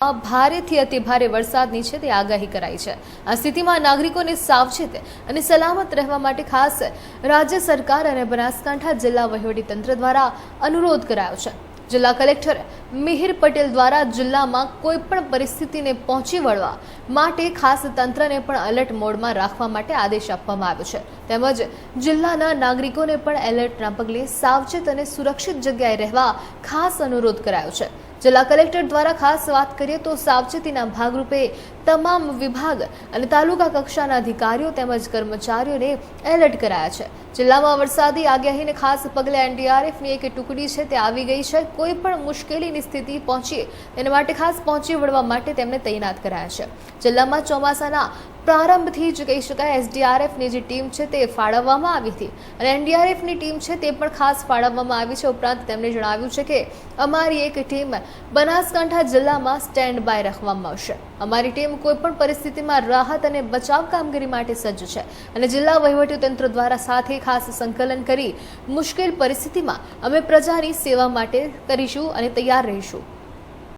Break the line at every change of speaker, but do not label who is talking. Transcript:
ભારેથી અતિ ભારે વરસાદની છે તે આગાહી કરાઈ છે. આ સ્થિતિમાં નાગરિકોને સાવચેત અને સલામત રહેવા માટે ખાસ રાજ્ય સરકાર અને બનાસકાંઠા જિલ્લા વહીવટીતંત્ર દ્વારા અનુરોધ કરાયો છે. જિલ્લા કલેક્ટર મિહિર પટેલ દ્વારા જિલ્લામાં કોઈ પણ પરિસ્થિતિને પહોંચી વળવા માટે ખાસ તંત્રને પણ એલર્ટ મોડમાં રાખવા માટે આદેશ આપવામાં આવ્યો છે. તેમજ જિલ્લાના નાગરિકોને પણ એલર્ટના પગલે સાવચેત અને સુરક્ષિત જગ્યાએ રહેવા ખાસ અનુરોધ કરાયો છે. જિલ્લા કલેક્ટર દ્વારા ખાસ વાત કરીએ તો સાવચેતીના ભાગરૂપે તમામ વિભાગ અને તાલુકા કક્ષાના અધિકારીઓ તેમજ કર્મચારીઓને એલર્ટ કરાયા છે. જિલ્લામાં વરસાદી આગાહીને ખાસ પગલે એનડીઆરએફની એક ટુકડી છે તે આવી ગઈ છે. કોઈ પણ મુશ્કેલીની સ્થિતિ પહોંચીએ તેના માટે ખાસ પહોંચી વળવા માટે તેમને તૈનાત કરાયા છે. જિલ્લામાં ચોમાસાના પ્રારંભથી જ કહી શકાય એસડીઆરએફની જે ટીમ છે તે ફાળવવામાં આવી હતી અને એનડીઆરએફની ટીમ છે તે પણ ખાસ ફાળવવામાં આવી છે. ઉપરાંત તેમણે જણાવ્યું છે કે અમારી એક ટીમ બનાસકાંઠા જિલ્લામાં સ્ટેન્ડ બાય રાખવામાં આવશે. અમારી ટીમ કોઈપણ પરિસ્થિતિમાં રાહત અને બચાવ કામગીરી માટે સજ્જ છે અને જિલ્લા વહીવટીતંત્ર દ્વારા સાથે ખાસ સંકલન કરી મુશ્કેલ પરિસ્થિતિમાં અમે પ્રજાની સેવા માટે કરીશું અને તૈયાર રહીશું